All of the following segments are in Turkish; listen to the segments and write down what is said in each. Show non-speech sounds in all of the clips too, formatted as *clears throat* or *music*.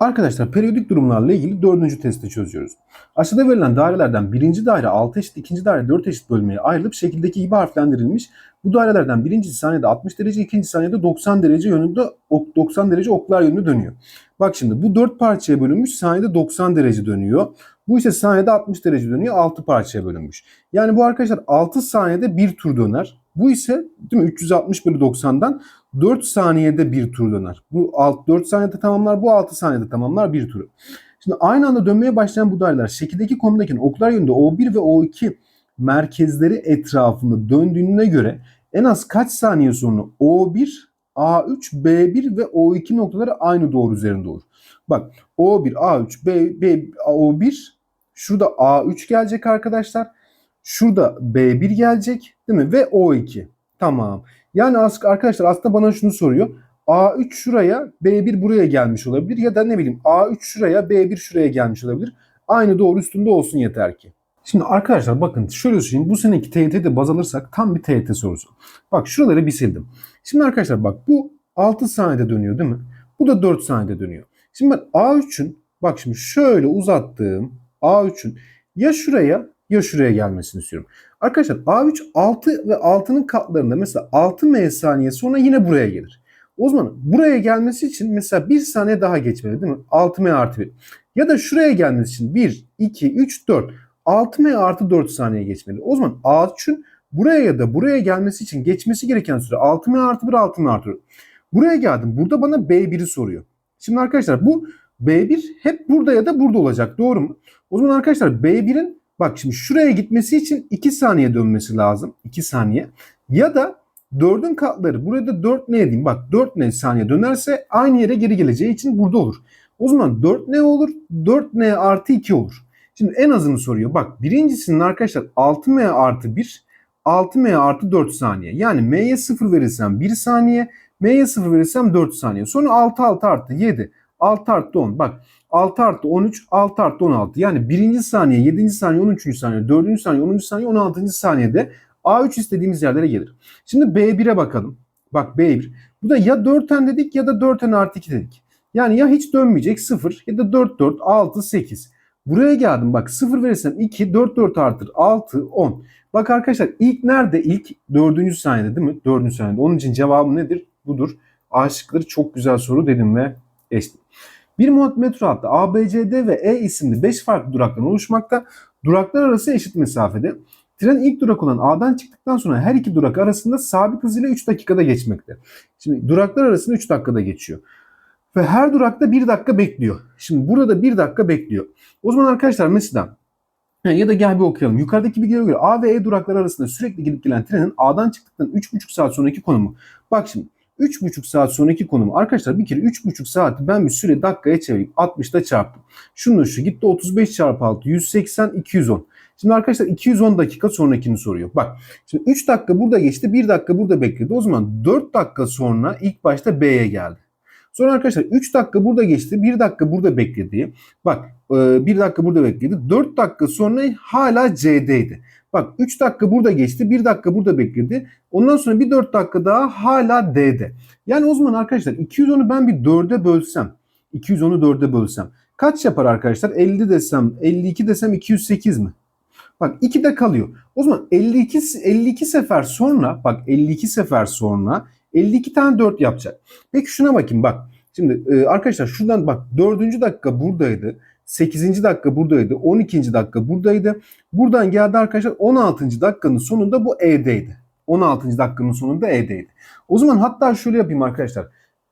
Arkadaşlar periyodik durumlarla ilgili dördüncü testi çözüyoruz. Aşağıda verilen dairelerden birinci daire 6 eşit, ikinci daire 4 eşit bölmeye ayrılıp şekildeki gibi harflendirilmiş. Bu dairelerden birincisi saniyede 60 derece, ikinci saniyede 90 derece yönünde ok, 90 derece oklar yönünde dönüyor. Bak şimdi bu 4 parçaya bölünmüş saniyede 90 derece dönüyor. Bu ise saniyede 60 derece dönüyor 6 parçaya bölünmüş. Yani bu arkadaşlar 6 saniyede bir tur döner. Bu ise değil mi 360 bölü 90'dan 4 saniyede bir tur döner. Bu 6, 4 saniyede tamamlar, bu 6 saniyede tamamlar bir turu. Şimdi aynı anda dönmeye başlayan bu daireler şekildeki konumdaki oklar yönünde O1 ve O2 merkezleri etrafında döndüğüne göre en az kaç saniye sonra O1, A3, B1 ve O2 noktaları aynı doğru üzerinde olur. Bak O1, A3, B, B, O1 şurada A3 gelecek arkadaşlar. Şurada B1 gelecek değil mi? Ve O2. Tamam. Yani arkadaşlar aslında bana şunu soruyor. A3 şuraya, B1 buraya gelmiş olabilir ya da ne bileyim A3 şuraya, B1 şuraya gelmiş olabilir. Aynı doğru üstünde olsun yeter ki. Şimdi arkadaşlar bakın şöyle söyleyeyim bu seneki TYT'de baz alırsak tam bir TYT sorusu. Bak şuraları bir sildim. Şimdi arkadaşlar bak bu 6 saniyede dönüyor değil mi? Bu da 4 saniyede dönüyor. Şimdi ben A3'ün bak şimdi şöyle uzattığım A3'ün ya şuraya ya şuraya gelmesini istiyorum. Arkadaşlar A3 6 ve 6'nın katlarında mesela 6 m saniye sonra yine buraya gelir. O zaman buraya gelmesi için mesela 1 saniye daha geçmeli değil mi? 6 m artı 1. Ya da şuraya gelmesi için 1, 2, 3, 4. 6 m artı 4 saniye geçmeli. O zaman A3'ün buraya ya da buraya gelmesi için geçmesi gereken süre 6 m artı 1, 6 m artı 4. Buraya geldim. Burada bana B1'i soruyor. Şimdi arkadaşlar bu B1 hep burada ya da burada olacak. Doğru mu? O zaman arkadaşlar B1'in Bak şimdi şuraya gitmesi için 2 saniye dönmesi lazım. 2 saniye. Ya da 4'ün katları. Burada 4 ne diyeyim? Bak 4 ne saniye dönerse aynı yere geri geleceği için burada olur. O zaman 4 ne olur? 4 n artı 2 olur. Şimdi en azını soruyor. Bak birincisinin arkadaşlar 6 m artı 1 6 m artı 4 saniye. Yani m'ye 0 verirsem 1 saniye. M'ye 0 verirsem 4 saniye. Sonra 6 6 artı 7. 6 artı 10. Bak 6 artı 13, 6 artı 16. Yani birinci saniye, 7. saniye, 13. saniye, 4. saniye, 10. saniye, 16. saniyede A3 istediğimiz yerlere gelir. Şimdi B1'e bakalım. Bak B1. Bu da ya 4'ten dedik ya da 4'ten artı 2 dedik. Yani ya hiç dönmeyecek 0 ya da 4 4 6 8. Buraya geldim bak 0 verirsem 2 4 4 artır 6 10. Bak arkadaşlar ilk nerede? İlk 4. saniyede değil mi? 4. saniyede. Onun için cevabı nedir? Budur. A şıkları çok güzel soru dedim ve geçtim. Bir metro hattı A, B, C, D ve E isimli 5 farklı duraktan oluşmakta. Duraklar arası eşit mesafede. Tren ilk durak olan A'dan çıktıktan sonra her iki durak arasında sabit hızıyla 3 dakikada geçmekte. Şimdi duraklar arasında 3 dakikada geçiyor. Ve her durakta 1 dakika bekliyor. Şimdi burada 1 dakika bekliyor. O zaman arkadaşlar mesela ya da gel bir okuyalım. Yukarıdaki bilgilere göre A ve E durakları arasında sürekli gidip gelen trenin A'dan çıktıktan 3,5 saat sonraki konumu. Bak şimdi 3,5 saat sonraki konum. Arkadaşlar bir kere 3,5 saati ben bir süre dakikaya çevireyim. 60'da çarptım. Şununla şu gitti 35 çarpı 6 180 210. Şimdi arkadaşlar 210 dakika sonrakini soruyor. Bak şimdi 3 dakika burada geçti 1 dakika burada bekledi. O zaman 4 dakika sonra ilk başta B'ye geldi. Sonra arkadaşlar 3 dakika burada geçti 1 dakika burada bekledi. Bak 1 dakika burada bekledi. 4 dakika sonra hala C'deydi. Bak 3 dakika burada geçti. 1 dakika burada bekledi. Ondan sonra bir 4 dakika daha hala D'de. Yani o zaman arkadaşlar 210'u ben bir 4'e bölsem. 210'u 4'e bölsem. Kaç yapar arkadaşlar? 50 desem, 52 desem 208 mi? Bak 2 de kalıyor. O zaman 52 52 sefer sonra bak 52 sefer sonra 52 tane 4 yapacak. Peki şuna bakayım bak. Şimdi e, arkadaşlar şuradan bak 4. dakika buradaydı. 8. dakika buradaydı. 12. dakika buradaydı. Buradan geldi arkadaşlar 16. dakikanın sonunda bu E'deydi. 16. dakikanın sonunda E'deydi. O zaman hatta şöyle yapayım arkadaşlar.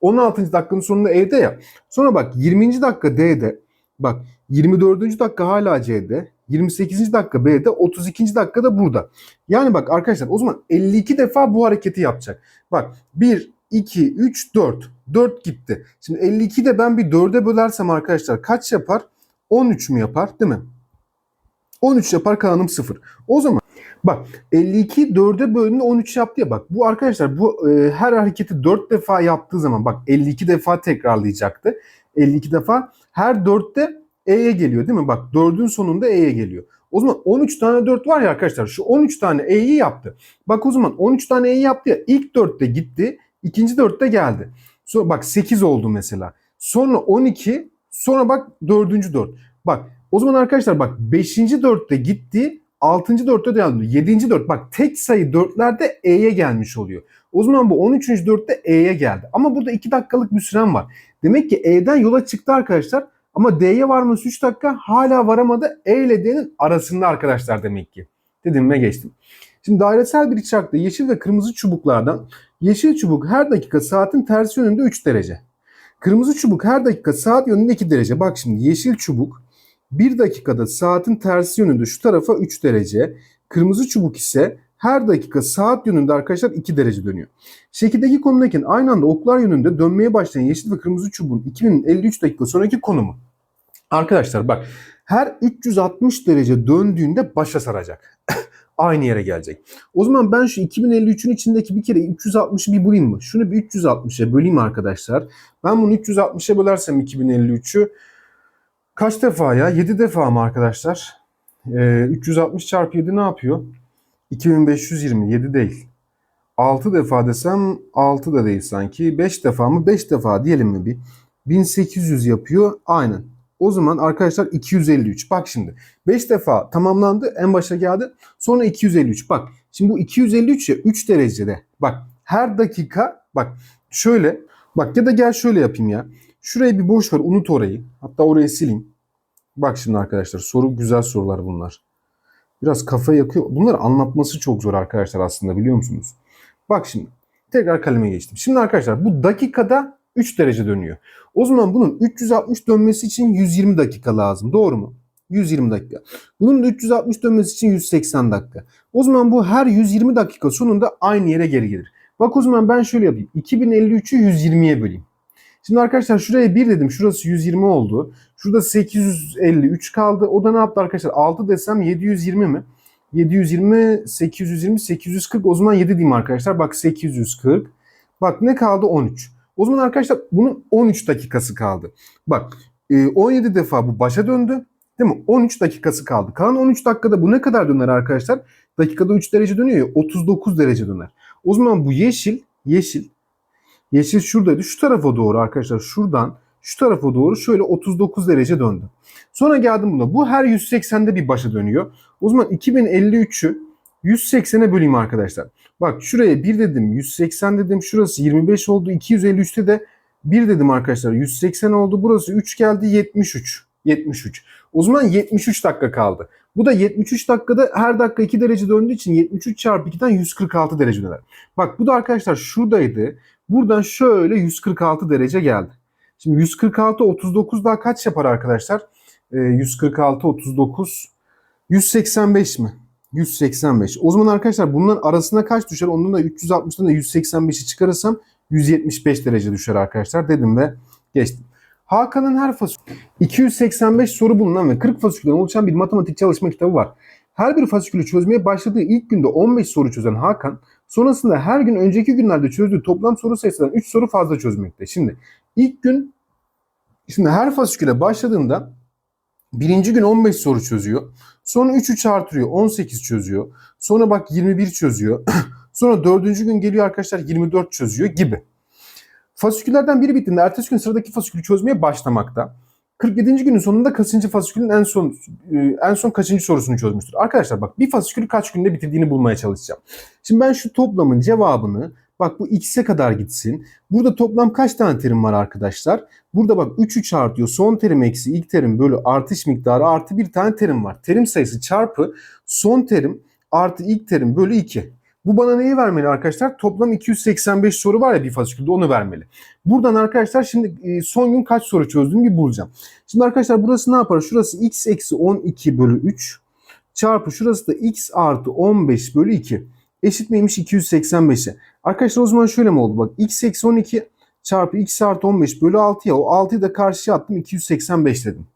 16. dakikanın sonunda E'de ya. Sonra bak 20. dakika D'de. Bak 24. dakika hala C'de. 28. dakika B'de. 32. dakika da burada. Yani bak arkadaşlar o zaman 52 defa bu hareketi yapacak. Bak 1, 2, 3, 4. 4 gitti. Şimdi 52 de ben bir 4'e bölersem arkadaşlar kaç yapar? 13 mü yapar değil mi? 13 yapar kalanım 0. O zaman bak 52 4'e bölündü 13 yaptı ya bak bu arkadaşlar bu e, her hareketi 4 defa yaptığı zaman bak 52 defa tekrarlayacaktı. 52 defa her 4'te E'ye geliyor değil mi? Bak 4'ün sonunda E'ye geliyor. O zaman 13 tane 4 var ya arkadaşlar şu 13 tane E'yi yaptı. Bak o zaman 13 tane E'yi yaptı ya ilk 4'te gitti ikinci 4'te geldi. Sonra bak 8 oldu mesela. Sonra 12 Sonra bak dördüncü dört. Bak o zaman arkadaşlar bak beşinci dörtte gitti. Altıncı dörtte ediyor. Yedinci dört. Bak tek sayı dörtlerde E'ye gelmiş oluyor. O zaman bu 13. dörtte E'ye geldi. Ama burada 2 dakikalık bir süren var. Demek ki E'den yola çıktı arkadaşlar. Ama D'ye varması 3 dakika hala varamadı. E ile D'nin arasında arkadaşlar demek ki. Dedim ve geçtim. Şimdi dairesel bir çarkta yeşil ve kırmızı çubuklardan yeşil çubuk her dakika saatin tersi yönünde 3 derece. Kırmızı çubuk her dakika saat yönünde 2 derece. Bak şimdi yeşil çubuk 1 dakikada saatin tersi yönünde şu tarafa 3 derece. Kırmızı çubuk ise her dakika saat yönünde arkadaşlar 2 derece dönüyor. Şekildeki konumdayken aynı anda oklar yönünde dönmeye başlayan yeşil ve kırmızı çubuğun 2053 dakika sonraki konumu. Arkadaşlar bak her 360 derece döndüğünde başa saracak. *laughs* Aynı yere gelecek. O zaman ben şu 2053'ün içindeki bir kere 360'ı bir bulayım mı? Şunu bir 360'a böleyim arkadaşlar. Ben bunu 360'a bölersem 2053'ü kaç defa ya? 7 defa mı arkadaşlar? Ee, 360 çarpı 7 ne yapıyor? 2520 7 değil. 6 defa desem 6 da değil sanki. 5 defa mı? 5 defa diyelim mi bir? 1800 yapıyor. Aynen. O zaman arkadaşlar 253. Bak şimdi 5 defa tamamlandı. En başa geldi. Sonra 253. Bak şimdi bu 253 ya 3 derecede. Bak her dakika bak şöyle bak ya da gel şöyle yapayım ya. Şuraya bir boş ver unut orayı. Hatta orayı sileyim. Bak şimdi arkadaşlar soru güzel sorular bunlar. Biraz kafa yakıyor. Bunları anlatması çok zor arkadaşlar aslında biliyor musunuz? Bak şimdi tekrar kaleme geçtim. Şimdi arkadaşlar bu dakikada 3 derece dönüyor. O zaman bunun 360 dönmesi için 120 dakika lazım. Doğru mu? 120 dakika. Bunun da 360 dönmesi için 180 dakika. O zaman bu her 120 dakika sonunda aynı yere geri gelir. Bak o zaman ben şöyle yapayım. 2053'ü 120'ye böleyim. Şimdi arkadaşlar şuraya 1 dedim. Şurası 120 oldu. Şurada 853 kaldı. O da ne yaptı arkadaşlar? 6 desem 720 mi? 720, 820, 840. O zaman 7 diyeyim arkadaşlar. Bak 840. Bak ne kaldı? 13. O zaman arkadaşlar bunun 13 dakikası kaldı. Bak 17 defa bu başa döndü. Değil mi? 13 dakikası kaldı. Kalan 13 dakikada bu ne kadar döner arkadaşlar? Dakikada 3 derece dönüyor ya 39 derece döner. O zaman bu yeşil, yeşil, yeşil şuradaydı. Şu tarafa doğru arkadaşlar şuradan şu tarafa doğru şöyle 39 derece döndü. Sonra geldim buna. Bu her 180'de bir başa dönüyor. O zaman 2053'ü 180'e böleyim arkadaşlar. Bak şuraya 1 dedim, 180 dedim. Şurası 25 oldu. 253'te de 1 dedim arkadaşlar. 180 oldu. Burası 3 geldi. 73. 73. O zaman 73 dakika kaldı. Bu da 73 dakikada her dakika 2 derece döndüğü için 73 çarpı 2'den 146 derece döner. Bak bu da arkadaşlar şuradaydı. Buradan şöyle 146 derece geldi. Şimdi 146 39 daha kaç yapar arkadaşlar? Ee, 146 39 185 mi? 185. O zaman arkadaşlar bunların arasına kaç düşer? Ondan da 360'dan da 185'i çıkarırsam 175 derece düşer arkadaşlar dedim ve geçtim. Hakan'ın her fasikülü 285 soru bulunan ve 40 fasikülden oluşan bir matematik çalışma kitabı var. Her bir fasikülü çözmeye başladığı ilk günde 15 soru çözen Hakan sonrasında her gün önceki günlerde çözdüğü toplam soru sayısından 3 soru fazla çözmekte. Şimdi ilk gün şimdi her fasiküle başladığında birinci gün 15 soru çözüyor. Sonra 3'ü çarptırıyor 18 çözüyor. Sonra bak 21 çözüyor. *clears throat* Sonra dördüncü gün geliyor arkadaşlar 24 çözüyor gibi. Fasiküllerden biri bittiğinde ertesi gün sıradaki fasikülü çözmeye başlamakta. 47. günün sonunda kaçıncı fasikülün en son e, en son kaçıncı sorusunu çözmüştür? Arkadaşlar bak bir fasikülü kaç günde bitirdiğini bulmaya çalışacağım. Şimdi ben şu toplamın cevabını bak bu x'e kadar gitsin. Burada toplam kaç tane terim var arkadaşlar? Burada bak 3'ü çarpıyor. Son terim eksi ilk terim bölü artış miktarı artı bir tane terim var. Terim sayısı çarpı son terim artı ilk terim bölü 2. Bu bana neyi vermeli arkadaşlar? Toplam 285 soru var ya bir fasikülde onu vermeli. Buradan arkadaşlar şimdi son gün kaç soru çözdüğümü bir bulacağım. Şimdi arkadaşlar burası ne yapar? Şurası x eksi 12 bölü 3 çarpı şurası da x artı 15 bölü 2. Eşit miymiş 285'e? Arkadaşlar o zaman şöyle mi oldu? Bak x eksi 12 çarpı x artı 15 bölü 6 ya o 6'yı da karşıya attım 285 dedim.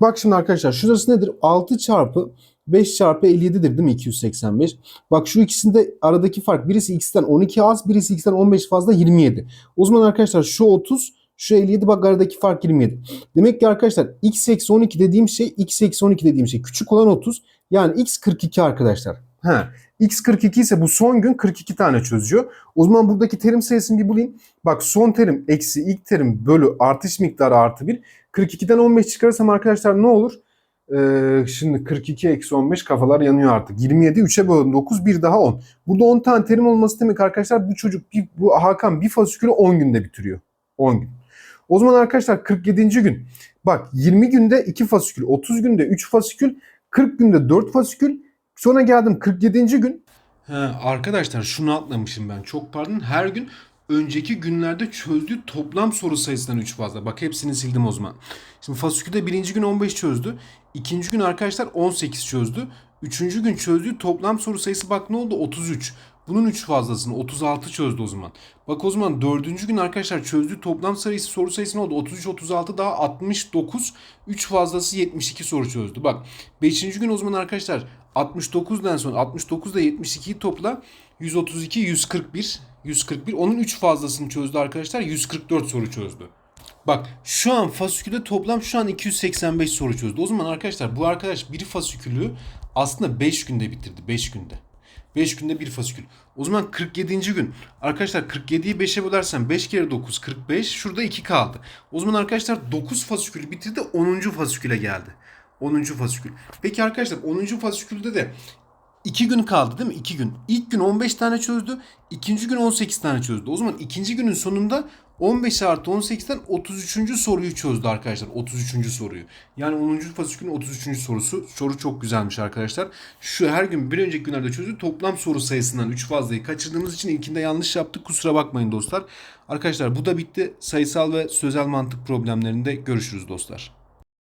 Bak şimdi arkadaşlar şurası nedir? 6 çarpı 5 çarpı 57'dir değil mi 285? Bak şu ikisinde aradaki fark birisi x'ten 12 az birisi x'ten 15 fazla 27. O zaman arkadaşlar şu 30 şu 57 bak aradaki fark 27. Demek ki arkadaşlar x eksi 12 dediğim şey x eksi 12 dediğim şey küçük olan 30 yani x 42 arkadaşlar. Ha, x 42 ise bu son gün 42 tane çözüyor. O zaman buradaki terim sayısını bir bulayım. Bak son terim eksi ilk terim bölü artış miktarı artı 1. 42'den 15 çıkarırsam arkadaşlar ne olur? Ee, şimdi 42 eksi 15 kafalar yanıyor artık. 27 3'e böldüm 9 bir daha 10. Burada 10 tane terim olması demek arkadaşlar bu çocuk bir, bu Hakan bir fasikülü 10 günde bitiriyor. 10 gün. O zaman arkadaşlar 47. gün. Bak 20 günde 2 fasikül, 30 günde 3 fasikül, 40 günde 4 fasikül. Sonra geldim 47. gün. He, arkadaşlar şunu atlamışım ben. Çok pardon. Her gün önceki günlerde çözdüğü toplam soru sayısından 3 fazla. Bak hepsini sildim o zaman. Şimdi fasikülde birinci gün 15 çözdü. İkinci gün arkadaşlar 18 çözdü. Üçüncü gün çözdüğü toplam soru sayısı bak ne oldu? 33. Bunun 3 fazlasını 36 çözdü o zaman. Bak o zaman dördüncü gün arkadaşlar çözdüğü toplam sayısı soru sayısı ne oldu? 33, 36 daha 69. 3 fazlası 72 soru çözdü. Bak 5. gün o zaman arkadaşlar 69'dan sonra 69 da 72'yi topla 132, 141. 141. Onun 3 fazlasını çözdü arkadaşlar. 144 soru çözdü. Bak şu an fasikülde toplam şu an 285 soru çözdü. O zaman arkadaşlar bu arkadaş bir fasikülü aslında 5 günde bitirdi. 5 günde. 5 günde bir fasikül. O zaman 47. gün. Arkadaşlar 47'yi 5'e bölersem 5 kere 9 45. Şurada 2 kaldı. O zaman arkadaşlar 9 fasikülü bitirdi 10. fasiküle geldi. 10. fasikül. Peki arkadaşlar 10. fasikülde de 2 gün kaldı değil mi? 2 gün. İlk gün 15 tane çözdü. ikinci gün 18 tane çözdü. O zaman ikinci günün sonunda 15 artı 18'den 33. soruyu çözdü arkadaşlar. 33. soruyu. Yani 10. fasikülün 33. sorusu. Soru çok güzelmiş arkadaşlar. Şu her gün bir önceki günlerde çözdü. Toplam soru sayısından 3 fazlayı kaçırdığımız için ilkinde yanlış yaptık. Kusura bakmayın dostlar. Arkadaşlar bu da bitti. Sayısal ve sözel mantık problemlerinde görüşürüz dostlar.